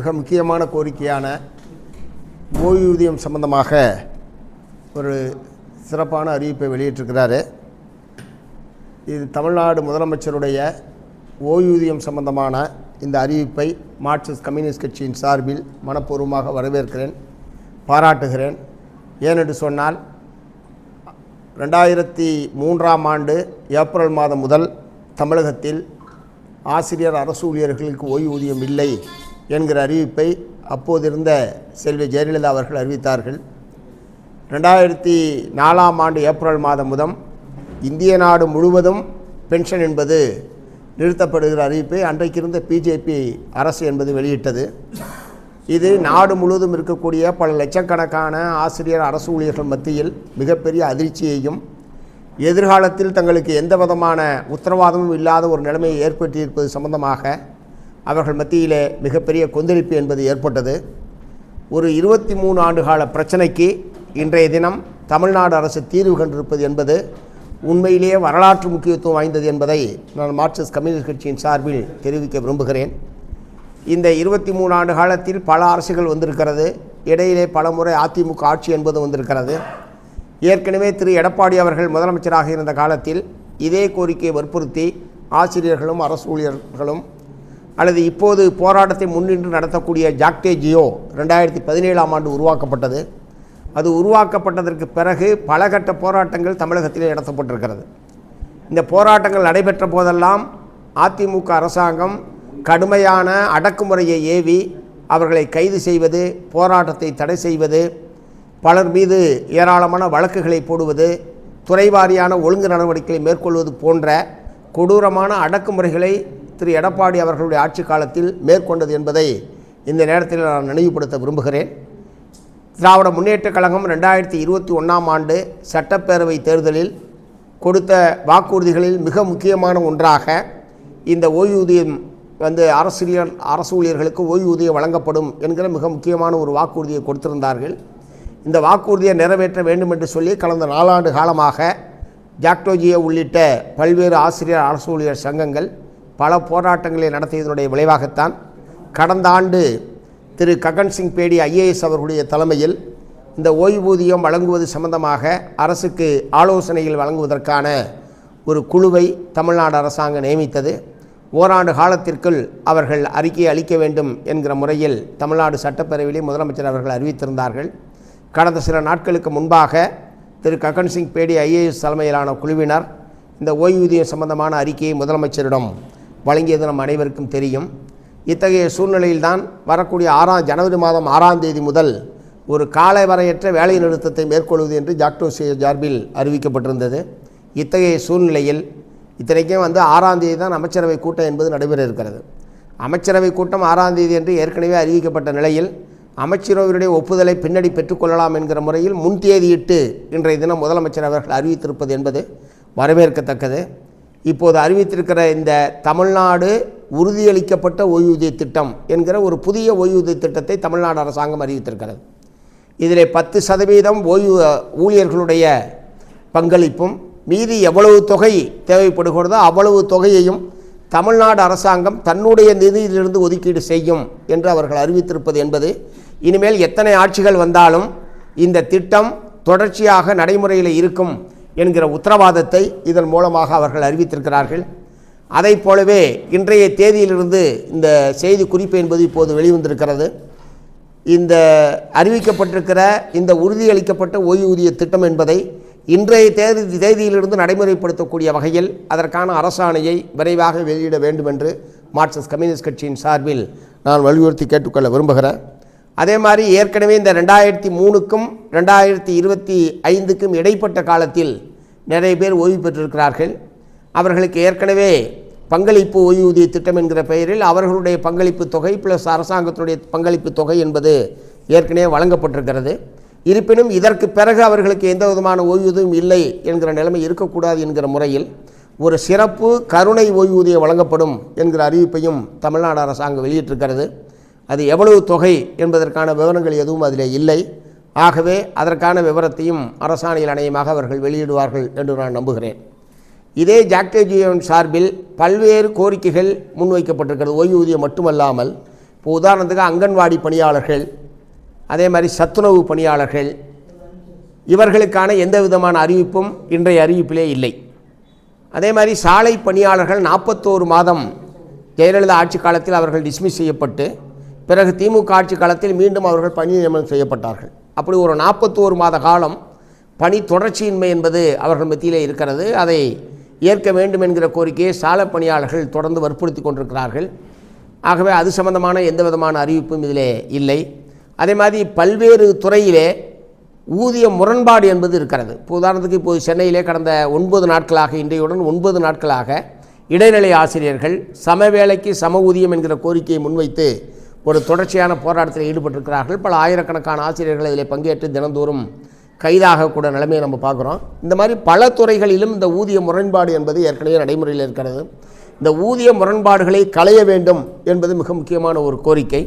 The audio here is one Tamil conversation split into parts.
மிக முக்கியமான கோரிக்கையான ஓய்வூதியம் சம்பந்தமாக ஒரு சிறப்பான அறிவிப்பை வெளியிட்டிருக்கிறாரு. இது தமிழ்நாடு முதலமைச்சருடைய ஓய்வூதியம் சம்பந்தமான இந்த அறிவிப்பை மார்க்சிஸ்ட் கம்யூனிஸ்ட் கட்சியின் சார்பில் மனப்பூர்வமாக வரவேற்கிறேன் பாராட்டுகிறேன். ஏனென்று சொன்னால் ரெண்டாயிரத்தி மூன்றாம் ஆண்டு ஏப்ரல் மாதம் முதல் தமிழகத்தில் ஆசிரியர் அரசு ஊழியர்களுக்கு ஓய்வூதியம் இல்லை. என்கிற அறிவிப்பை அப்போதிருந்த செல்வி ஜெயலலிதா அவர்கள் அறிவித்தார்கள். ரெண்டாயிரத்தி நாலாம் ஆண்டு ஏப்ரல் மாதம் முதல் இந்திய நாடு முழுவதும் பென்ஷன் என்பது நிறுத்தப்படுகிற அறிவிப்பை அன்றைக்கிருந்த பிஜேபி அரசு என்பது வெளியிட்டது. இது நாடு முழுவதும் இருக்கக்கூடிய பல லட்சக்கணக்கான ஆசிரியர் அரசு ஊழியர்கள் மத்தியில் மிகப்பெரிய அதிர்ச்சியையும் எதிர்காலத்தில் தங்களுக்கு எந்த விதமான உத்தரவாதமும் இல்லாத ஒரு நிலைமையை ஏற்படுத்தியிருப்பது சம்பந்தமாக அவர்கள் மத்தியிலே மிகப்பெரிய கொந்தளிப்பு என்பது ஏற்பட்டது. ஒரு இருபத்தி மூணு ஆண்டுகால பிரச்சனைக்கு இன்றைய தினம் தமிழ்நாடு அரசு தீர்வு கண்டிருப்பது என்பது உண்மையிலேயே வரலாற்று முக்கியத்துவம் வாய்ந்தது என்பதை நான் மார்க்சிஸ்ட் கம்யூனிஸ்ட் கட்சியின் சார்பில் தெரிவிக்க விரும்புகிறேன். இந்த இருபத்தி மூணு ஆண்டு காலத்தில் பல அரசுகள் வந்திருக்கிறது. இடையிலே பல முறை அதிமுக ஆட்சி என்பது வந்திருக்கிறது. ஏற்கனவே திரு. எடப்பாடி அவர்கள் முதலமைச்சராக இருந்த காலத்தில் இதே கோரிக்கையை வற்புறுத்தி ஆசிரியர்களும் அரசு ஊழியர்களும் அல்லது இப்போது போராட்டத்தை முன்னின்று நடத்தக்கூடிய ஜாக்டே ஜியோ ரெண்டாயிரத்தி பதினேழாம் ஆண்டு உருவாக்கப்பட்டது. அது உருவாக்கப்பட்டதற்கு பிறகு பல கட்ட போராட்டங்கள் தமிழகத்திலே நடத்தப்பட்டிருக்கிறது. இந்த போராட்டங்கள் நடைபெற்ற போதெல்லாம் அதிமுக அரசாங்கம் கடுமையான அடக்குமுறையை ஏவி அவர்களை கைது செய்வது போராட்டத்தை தடை செய்வது பலர் மீது ஏராளமான வழக்குகளை போடுவது துறைவாரியான ஒழுங்கு நடவடிக்கைகளை மேற்கொள்வது போன்ற கொடூரமான அடக்குமுறைகளை திரு எடப்பாடி அவர்களுடைய ஆட்சி காலத்தில் மேற்கொண்டது என்பதை இந்த நேரத்தில் நான் நினைவுபடுத்த விரும்புகிறேன். திராவிட முன்னேற்றக் கழகம் ரெண்டாயிரத்தி இருபத்தி ஒன்றாம் ஆண்டு சட்டப்பேரவை தேர்தலில் கொடுத்த வாக்குறுதிகளில் மிக முக்கியமான ஒன்றாக இந்த ஓய்வூதியம் வந்து அரசியல் அரசு ஊழியர்களுக்கு ஓய்வூதியம் வழங்கப்படும் என்கிற மிக முக்கியமான ஒரு வாக்குறுதியை கொடுத்திருந்தார்கள். இந்த வாக்குறுதியை நிறைவேற்ற வேண்டும் என்று சொல்லி கடந்த நாலாண்டு காலமாக ஜாக்டோஜியை உள்ளிட்ட பல்வேறு ஆசிரியர் அரசு ஊழியர் சங்கங்கள் பல போராட்டங்களை நடத்தியதனுடைய விளைவாகத்தான் கடந்த ஆண்டு திரு ககன் சிங் பேடி ஐஏஎஸ் அவர்களுடைய தலைமையில் இந்த ஓய்வூதியம் வழங்குவது சம்பந்தமாக அரசுக்கு ஆலோசனைகள் வழங்குவதற்கான ஒரு குழுவை தமிழ்நாடு அரசாங்கம் நியமித்தது. ஓராண்டு காலத்திற்குள் அவர்கள் அறிக்கை அளிக்க வேண்டும் என்கிற முறையில் தமிழ்நாடு சட்டப்பேரவையிலே முதலமைச்சர் அவர்கள் அறிவித்திருந்தார்கள். கடந்த சில நாட்களுக்கு முன்பாக திரு ககன் சிங் பேடி ஐஏஎஸ் தலைமையிலான குழுவினர் இந்த ஓய்வூதியம் சம்பந்தமான அறிக்கையை முதலமைச்சரிடம் வழங்கியது நம் அனைவருக்கும் தெரியும். இத்தகைய சூழ்நிலையில்தான் வரக்கூடிய ஆறாம் ஜனவரி மாதம் ஆறாம் தேதி முதல் ஒரு காலை வரையற்ற வேலை நிறுத்தத்தை மேற்கொள்வது என்று ஜாக்டோசிய ஜார்பில் அறிவிக்கப்பட்டிருந்தது. இத்தகைய சூழ்நிலையில் இத்தனைக்கும் வந்து ஆறாம் தேதி தான் அமைச்சரவை கூட்டம் என்பது நடைபெற இருக்கிறது. அமைச்சரவை கூட்டம் ஆறாம் தேதி என்று ஏற்கனவே அறிவிக்கப்பட்ட நிலையில் அமைச்சரவையுடைய ஒப்புதலை பின்னடி பெற்றுக்கொள்ளலாம் என்கிற முறையில் முன் தேதியிட்டு இன்றைய தினம் முதலமைச்சர் அவர்கள் அறிவித்திருப்பது என்பது வரவேற்கத்தக்கது. இப்போது அறிவித்திருக்கிற இந்த தமிழ்நாடு உறுதியளிக்கப்பட்ட ஓய்வூதிய திட்டம் என்கிற ஒரு புதிய ஓய்வூதிய திட்டத்தை தமிழ்நாடு அரசாங்கம் அறிவித்திருக்கிறது. இதில் பத்து சதவீதம் ஓய்வு ஊழியர்களுடைய பங்களிப்பும் மீதி எவ்வளவு தொகை தேவைப்படுகிறதோ அவ்வளவு தொகையையும் தமிழ்நாடு அரசாங்கம் தன்னுடைய நிதியிலிருந்து ஒதுக்கீடு செய்யும் என்று அவர்கள் அறிவித்திருப்பது என்பது இனிமேல் எத்தனை ஆட்சிகள் வந்தாலும் இந்த திட்டம் தொடர்ச்சியாக நடைமுறையில் இருக்கும் என்கிற உத்தரவாதத்தை இதன் மூலமாக அவர்கள் அறிவித்திருக்கிறார்கள். அதை போலவே இன்றைய தேதியிலிருந்து இந்த செய்தி குறிப்பு என்பது இப்போது வெளிவந்திருக்கிறது. இந்த அறிவிக்கப்பட்டிருக்கிற இந்த உறுதியளிக்கப்பட்ட ஓய்வூதிய திட்டம் என்பதை இன்றைய தேதி தேதியிலிருந்து நடைமுறைப்படுத்தக்கூடிய வகையில் அதற்கான அரசாணையை விரைவாக வெளியிட வேண்டும் என்று மார்க்சிஸ்ட் கம்யூனிஸ்ட் கட்சியின் சார்பில் நான் வலியுறுத்தி கேட்டுக்கொள்ள விரும்புகிறேன். அதே மாதிரி ஏற்கனவே இந்த ரெண்டாயிரத்தி மூணுக்கும் ரெண்டாயிரத்தி இருபத்தி ஐந்துக்கும் இடைப்பட்ட காலத்தில் நிறைய பேர் ஓய்வு பெற்றிருக்கிறார்கள். அவர்களுக்கு ஏற்கனவே பங்களிப்பு ஓய்வூதிய திட்டம் என்கிற பெயரில் அவர்களுடைய பங்களிப்பு தொகை ப்ளஸ் அரசாங்கத்தினுடைய பங்களிப்பு தொகை என்பது ஏற்கனவே வழங்கப்பட்டிருக்கிறது. இருப்பினும் இதற்கு பிறகு அவர்களுக்கு எந்த விதமான ஓய்வூதியம் இல்லை என்கிற நிலைமை இருக்கக்கூடாது என்கிற முறையில் ஒரு சிறப்பு கருணை ஓய்வூதியம் வழங்கப்படும் என்கிற அறிவிப்பையும் தமிழ்நாடு அரசாங்கம் வெளியிட்டிருக்கிறது. அது எவ்வளவு தொகை என்பதற்கான விவரங்கள் எதுவும் அதில் இல்லை. ஆகவே அதற்கான விவரத்தையும் அரசாணையில் அணையமாக அவர்கள் வெளியிடுவார்கள் என்று நான் நம்புகிறேன். இதே ஜாக்டேஜியோன் சார்பில் பல்வேறு கோரிக்கைகள் முன்வைக்கப்பட்டிருக்கிறது. ஓய்வூதியம் மட்டுமல்லாமல் இப்போ உதாரணத்துக்கு அங்கன்வாடி பணியாளர்கள் அதே மாதிரி சத்துணவு பணியாளர்கள் இவர்களுக்கான எந்த விதமான அறிவிப்பும் இன்றைய அறிவிப்பிலே இல்லை. அதே மாதிரி சாலை பணியாளர்கள் நாற்பத்தோரு மாதம் ஜெயலலிதா ஆட்சி காலத்தில் அவர்கள் டிஸ்மிஸ் செய்யப்பட்டு பிறகு திமுக ஆட்சி காலத்தில் மீண்டும் அவர்கள் பணி நியமனம் செய்யப்பட்டார்கள். அப்படி ஒரு நாற்பத்தோரு மாத காலம் பணி தொடர்ச்சியின்மை என்பது அவர்கள் மத்தியிலே இருக்கிறது. அதை ஏற்க வேண்டும் என்கிற கோரிக்கையை சாலை பணியாளர்கள் தொடர்ந்து வற்புறுத்தி கொண்டிருக்கிறார்கள். ஆகவே அது சம்பந்தமான எந்த விதமான அறிவிப்பும் இதிலே இல்லை. அதே மாதிரி பல்வேறு துறையிலே ஊதிய முரண்பாடு என்பது இருக்கிறது. இப்போ உதாரணத்துக்கு இப்போது சென்னையிலே கடந்த ஒன்பது நாட்களாக இன்றையுடன் ஒன்பது நாட்களாக இடைநிலை ஆசிரியர்கள் சம வேலைக்கு சம ஊதியம் என்கிற கோரிக்கையை முன்வைத்து ஒரு தொடர்ச்சியான போராட்டத்தில் ஈடுபட்டிருக்கிறார்கள். பல ஆயிரக்கணக்கான ஆசிரியர்கள் இதில் பங்கேற்று தினந்தோறும் கைதாகக்கூட நிலைமையை நம்ம பார்க்குறோம். இந்த மாதிரி பல துறைகளிலும் இந்த ஊதிய முரண்பாடு என்பது ஏற்கனவே நடைமுறையில் இருக்கிறது. இந்த ஊதிய முரண்பாடுகளை களைய வேண்டும் என்பது மிக முக்கியமான ஒரு கோரிக்கை.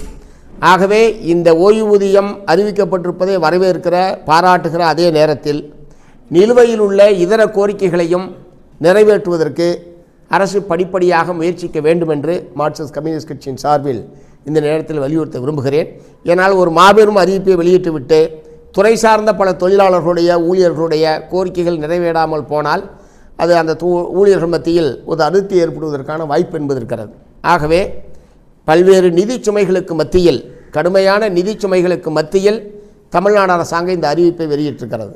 ஆகவே இந்த ஓய்வூதியம் அறிவிக்கப்பட்டிருப்பதை வரவேற்கிற பாராட்டுகிற அதே நேரத்தில் நிலுவையில் உள்ள இதர கோரிக்கைகளையும் நிறைவேற்றுவதற்கு அரசு படிப்படியாக முயற்சிக்க வேண்டும் என்று மார்க்சிஸ்ட் கம்யூனிஸ்ட் கட்சியின் சார்பில் இந்த நேரத்தில் வலியுறுத்த விரும்புகிறேன். ஏனால் ஒரு மாபெரும் அறிவிப்பை வெளியிட்டுவிட்டு துறை சார்ந்த பல தொழிலாளர்களுடைய ஊழியர்களுடைய கோரிக்கைகள் நிறைவேறாமல் போனால் அது அந்த தூ ஊழியர்கள் மத்தியில் ஒரு அதிருப்தி ஏற்படுவதற்கான வாய்ப்பு என்பது இருக்கிறது. ஆகவே பல்வேறு நிதி சுமைகளுக்கு மத்தியில் கடுமையான நிதி சுமைகளுக்கு மத்தியில் தமிழ்நாடு அரசாங்கம் இந்த அறிவிப்பை வெளியிட்டிருக்கிறது.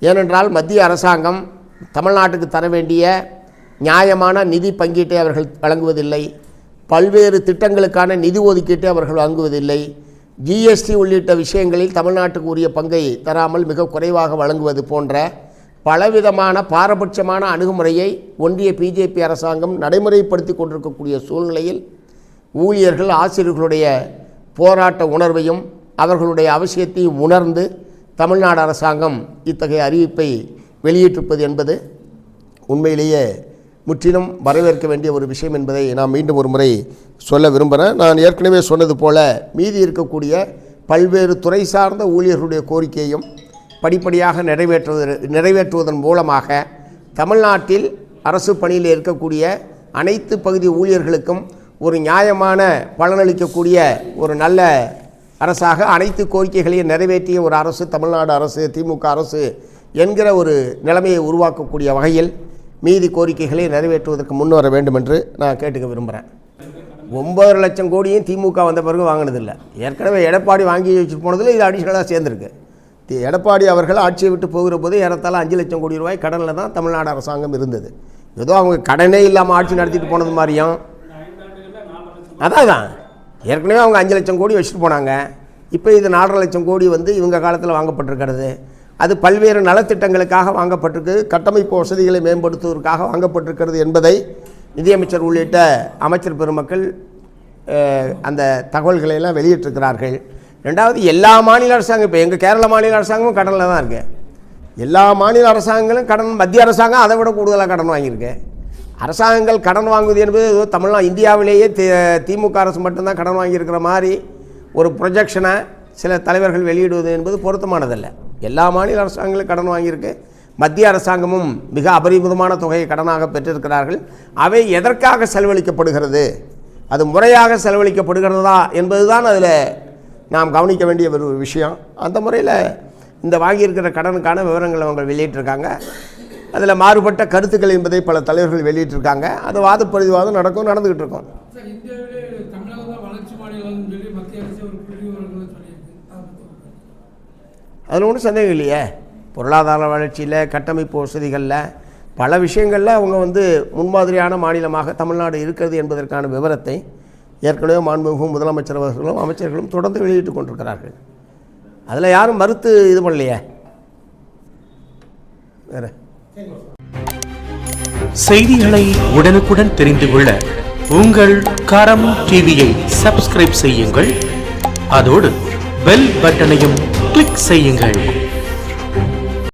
ஏனென்றால் மத்திய அரசாங்கம் தமிழ்நாட்டுக்கு தர வேண்டிய நியாயமான நிதி பங்கீட்டை அவர்கள் வழங்குவதில்லை. பல்வேறு திட்டங்களுக்கான நிதி ஒதுக்கீட்டை அவர்கள் வழங்குவதில்லை ஜிஎஸ்டி உள்ளிட்ட விஷயங்களில் தமிழ்நாட்டுக்கு உரிய பங்கை தராமல் மிக குறைவாக வழங்குவது போன்ற பலவிதமான பாரபட்சமான அணுகுமுறையை ஒன்றிய பிஜேபி அரசாங்கம் நடைமுறைப்படுத்தி கொண்டிருக்கக்கூடிய சூழ்நிலையில் ஊழியர்கள் ஆசிரியர்களுடைய போராட்ட உணர்வையும் அவர்களுடைய அவசியத்தையும் உணர்ந்து தமிழ்நாடு அரசாங்கம் இத்தகைய அறிவிப்பை வெளியிட்டிருப்பது என்பது உண்மையிலேயே முற்றிலும் வரவேற்க வேண்டிய ஒரு விஷயம் என்பதை நான் மீண்டும் ஒரு முறை சொல்ல விரும்புகிறேன். நான் ஏற்கனவே சொன்னது போல மீதி இருக்கக்கூடிய பல்வேறு துறை சார்ந்த ஊழியர்களுடைய கோரிக்கையும் படிப்படியாக நிறைவேற்றுவது நிறைவேற்றுவதன் மூலமாக தமிழ்நாட்டில் அரசு பணியில் இருக்கக்கூடிய அனைத்து பகுதி ஊழியர்களுக்கும் ஒரு நியாயமான பலனளிக்கக்கூடிய ஒரு நல்ல அரசாக அனைத்து கோரிக்கைகளையும் நிறைவேற்றிய ஒரு அரசு தமிழ்நாடு அரசு திமுக அரசு என்கிற ஒரு நிலைமையை உருவாக்கக்கூடிய வகையில் மீதி கோரிக்கைகளை நிறைவேற்றுவதற்கு முன் வர வேண்டும் என்று நான் கேட்டுக்க விரும்புகிறேன் ஒம்பது லட்சம் கோடியும் திமுக வந்த பிறகு வாங்கினதில்லை. ஏற்கனவே எடப்பாடி வாங்கி வச்சுட்டு போனதில் இது அடிஷனலாக சேர்ந்துருக்கு. எடப்பாடி அவர்கள் ஆட்சியை விட்டு போகிற போது ஏறத்தாழ அஞ்சு லட்சம் கோடி ரூபாய் கடனில் தான் தமிழ்நாடு அரசாங்கம் இருந்தது. ஏதோ அவங்க கடனே இல்லாமல் ஆட்சி நடத்திட்டு போனது மாதிரியும். அதான் தான் ஏற்கனவே அவங்க அஞ்சு லட்சம் கோடி வச்சுட்டு போனாங்க. இப்போ இது நாலரை லட்சம் கோடி வந்து இவங்க காலத்தில் வாங்கப்பட்டிருக்கிறது. அது பல்வேறு நலத்திட்டங்களுக்காக வாங்கப்பட்டிருக்கு கட்டமைப்பு வசதிகளை மேம்படுத்துவதற்காக வாங்கப்பட்டிருக்கிறது என்பதை நிதியமைச்சர் உள்ளிட்ட அமைச்சர் பெருமக்கள் அந்த தகவல்களை எல்லாம் வெளியிட்டிருக்கிறார்கள். ரெண்டாவது எல்லா மாநில அரசாங்கம் இப்போ எங்கள் கேரள மாநில அரசாங்கமும் கடனில் தான் இருக்கு. எல்லா மாநில அரசாங்கங்களும் கடன் மத்திய அரசாங்கம் அதை விட கூடுதலாக கடன் வாங்கியிருக்கு. அரசாங்கங்கள் கடன் வாங்குவது என்பது ஏதோ தமிழ்நா இந்தியாவிலேயே தி திமுக அரசு மட்டும்தான் கடன் வாங்கியிருக்கிற மாதிரி ஒரு ப்ரொஜெக்ஷனை சில தலைவர்கள் வெளியிடுவது என்பது பொருத்தமானதல்ல. எல்லா மாநில அரசாங்கங்களும் கடன் வாங்கியிருக்கு. மத்திய அரசாங்கமும் மிக அபரிமிதமான தொகையை கடனாக பெற்றிருக்கிறார்கள். அவை எதற்காக செலவழிக்கப்படுகிறது? அது முறையாக செலவழிக்கப்படுகிறதா என்பதுதான் அதில் நாம் கவனிக்க வேண்டிய ஒரு விஷயம். அந்த முறையில் இந்த வாங்கியிருக்கிற கடனுக்கான விவரங்களை அவங்க வெளியிட்டிருக்காங்க. அதில் மாறுபட்ட கருத்துக்கள் என்பதை பல தலைவர்கள் வெளியிட்டிருக்காங்க. அது வாதப்பதிவாதம் நடக்கும் நடந்துக்கிட்டு இருக்கோம். அதில் ஒன்றும் சந்தேகம் இல்லையே. பொருளாதார வளர்ச்சியில் கட்டமைப்பு வசதிகளில் பல விஷயங்களில் அவங்க வந்து முன்மாதிரியான மாநிலமாக தமிழ்நாடு இருக்கிறது என்பதற்கான விவரத்தை ஏற்கனவே மாண்புமிகு முதலமைச்சர் அவர்களும் அமைச்சர்களும் தொடர்ந்து வெளியிட்டு கொண்டிருக்கிறார்கள். அதில் யாரும் மறுத்து இது பண்ணலையே? வேறு. செய்திகளை உடனுக்குடன் தெரிந்து கொள்ள உங்கள் கரம் டிவியை சப்ஸ்கிரைப் செய்யுங்கள். அதோடு பெல் பட்டனையும் கிளிக் செய்யுங்கள்.